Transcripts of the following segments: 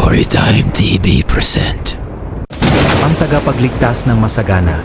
Storytime TV present. ang tagapagligtas ng masagana.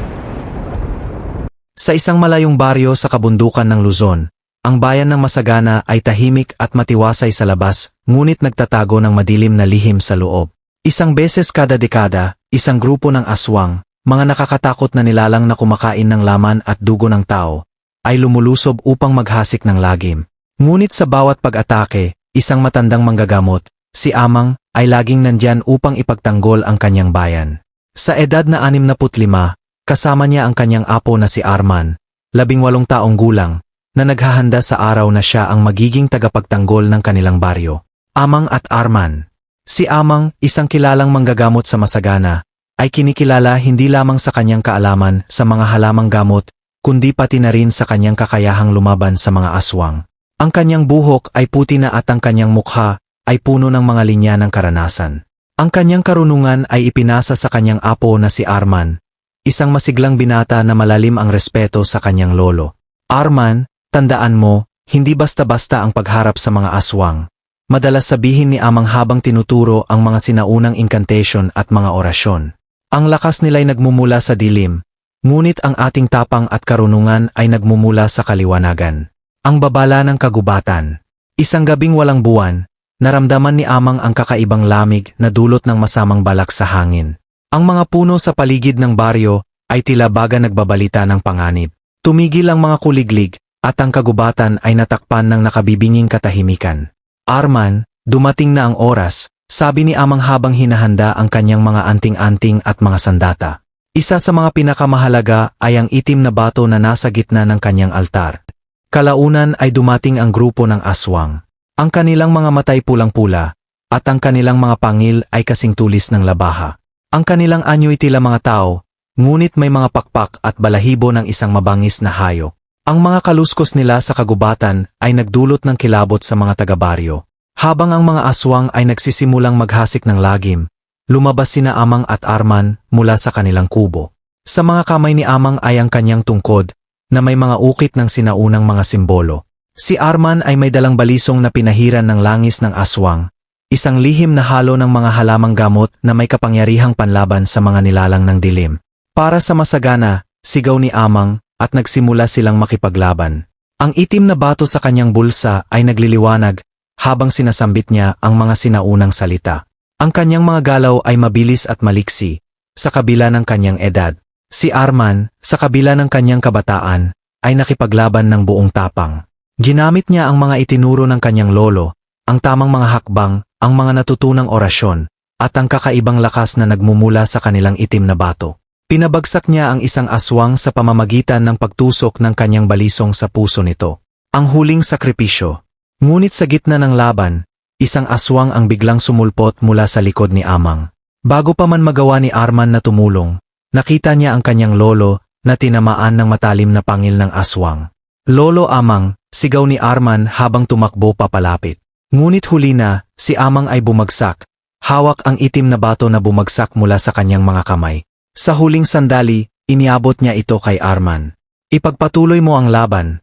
Sa isang malayong baryo sa kabundukan ng Luzon, ang bayan ng Masagana ay tahimik at matiwasay sa labas, ngunit nagtatago ng madilim na lihim sa loob. Isang beses kada dekada, isang grupo ng aswang, mga nakakatakot na nilalang na kumakain ng laman at dugo ng tao, ay lumulusob upang maghasik ng lagim. Ngunit sa bawat pag-atake, isang matandang manggagamot, si Amang, ay laging nandyan upang ipagtanggol ang kanyang bayan. Sa edad na 65, kasama niya ang kanyang apo na si Arman, labing walong taong gulang, na naghahanda sa araw na siya ang magiging tagapagtanggol ng kanilang baryo. Amang at Arman. Si Amang, isang kilalang manggagamot sa Masagana, ay kinikilala hindi lamang sa kanyang kaalaman sa mga halamang gamot, kundi pati na rin sa kanyang kakayahang lumaban sa mga aswang. Ang kanyang buhok ay puti na at ang kanyang mukha ay puno ng mga linya ng karanasan. Ang kanyang karunungan ay ipinasa sa kanyang apo na si Arman, isang masiglang binata na malalim ang respeto sa kanyang lolo. Arman, tandaan mo, hindi basta-basta ang pagharap sa mga aswang. Madalas sabihin ni Amang habang tinuturo ang mga sinaunang incantation at mga orasyon. Ang lakas nila'y nagmumula sa dilim, ngunit ang ating tapang at karunungan ay nagmumula sa kaliwanagan. Ang babala ng kagubatan. Isang gabing walang buwan, naramdaman ni Amang ang kakaibang lamig na dulot ng masamang balak sa hangin. Ang mga puno sa paligid ng baryo ay tila baga nagbabalita ng panganib. Tumigil ang mga kuliglig at ang kagubatan ay natakpan ng nakabibinging katahimikan. Arman, dumating na ang oras, sabi ni Amang habang hinahanda ang kanyang mga anting-anting at mga sandata. Isa sa mga pinakamahalaga ay ang itim na bato na nasa gitna ng kanyang altar. Kalaunan ay dumating ang grupo ng aswang. Ang kanilang mga matay pulang-pula, at ang kanilang mga pangil ay kasing tulis ng labaha. Ang kanilang anyo'y tila mga tao, ngunit may mga pakpak at balahibo ng isang mabangis na hayop. Ang mga kaluskos nila sa kagubatan ay nagdulot ng kilabot sa mga taga-baryo. Habang ang mga aswang ay nagsisimulang maghasik ng lagim, lumabas sina Amang at Arman mula sa kanilang kubo. Sa mga kamay ni Amang ay ang kanyang tungkod, na may mga ukit ng sinaunang mga simbolo. Si Arman ay may dalang balisong na pinahiran ng langis ng aswang, isang lihim na halo ng mga halamang gamot na may kapangyarihang panlaban sa mga nilalang ng dilim. Para sa masagana, sigaw ni Amang, at nagsimula silang makipaglaban. Ang itim na bato sa kanyang bulsa ay nagliliwanag habang sinasambit niya ang mga sinaunang salita. Ang kanyang mga galaw ay mabilis at maliksi, sa kabila ng kanyang edad. Si Arman, sa kabila ng kanyang kabataan, ay nakipaglaban ng buong tapang. Ginamit niya ang mga itinuro ng kanyang lolo, ang tamang mga hakbang, ang mga natutunang orasyon, at ang kakaibang lakas na nagmumula sa kanilang itim na bato. Pinabagsak niya ang isang aswang sa pamamagitan ng pagtusok ng kanyang balisong sa puso nito. Ang huling sakripisyo. Ngunit sa gitna ng laban, isang aswang ang biglang sumulpot mula sa likod ni Amang. Bago pa man magawa ni Arman na tumulong, nakita niya ang kanyang lolo na tinamaan ng matalim na pangil ng aswang. Lolo Amang, sigaw ni Arman habang tumakbo papalapit. Ngunit huli na, si Amang ay bumagsak. Hawak ang itim na bato na bumagsak mula sa kanyang mga kamay. Sa huling sandali, iniabot niya ito kay Arman. Ipagpatuloy mo ang laban.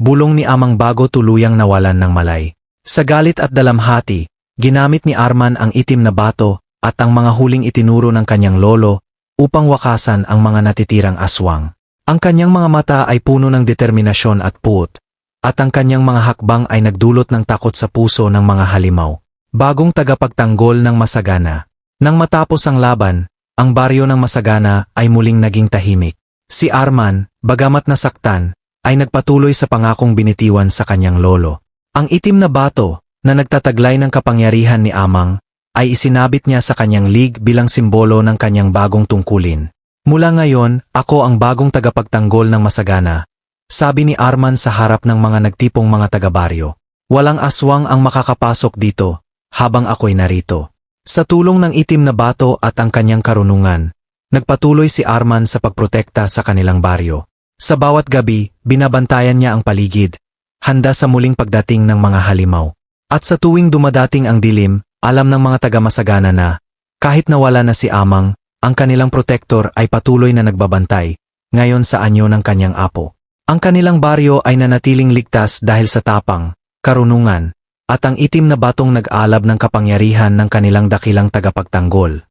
Bulong ni Amang bago tuluyang nawalan ng malay. Sa galit at dalamhati, ginamit ni Arman ang itim na bato at ang mga huling itinuro ng kanyang lolo upang wakasan ang mga natitirang aswang. Ang kanyang mga mata ay puno ng determinasyon at puot, at ang kanyang mga hakbang ay nagdulot ng takot sa puso ng mga halimaw. Bagong tagapagtanggol ng masagana. Nang matapos ang laban, ang baryo ng Masagana ay muling naging tahimik. Si Arman, bagamat nasaktan, ay nagpatuloy sa pangakong binitiwan sa kanyang lolo. Ang itim na bato, na nagtataglay ng kapangyarihan ni Amang, ay isinabit niya sa kanyang lig bilang simbolo ng kanyang bagong tungkulin. Mula ngayon, ako ang bagong tagapagtanggol ng Masagana, sabi ni Arman sa harap ng mga nagtipong mga taga-baryo. Walang aswang ang makakapasok dito, habang ako'y narito. Sa tulong ng itim na bato at ang kanyang karunungan, nagpatuloy si Arman sa pagprotekta sa kanilang baryo. Sa bawat gabi, binabantayan niya ang paligid, handa sa muling pagdating ng mga halimaw. At sa tuwing dumadating ang dilim, alam ng mga taga-masagana na, kahit nawala na si Amang, ang kanilang protektor ay patuloy na nagbabantay, ngayon sa anyo ng kanyang apo. Ang kanilang baryo ay nanatiling ligtas dahil sa tapang, karunungan, at ang itim na batong nag-alab ng kapangyarihan ng kanilang dakilang tagapagtanggol.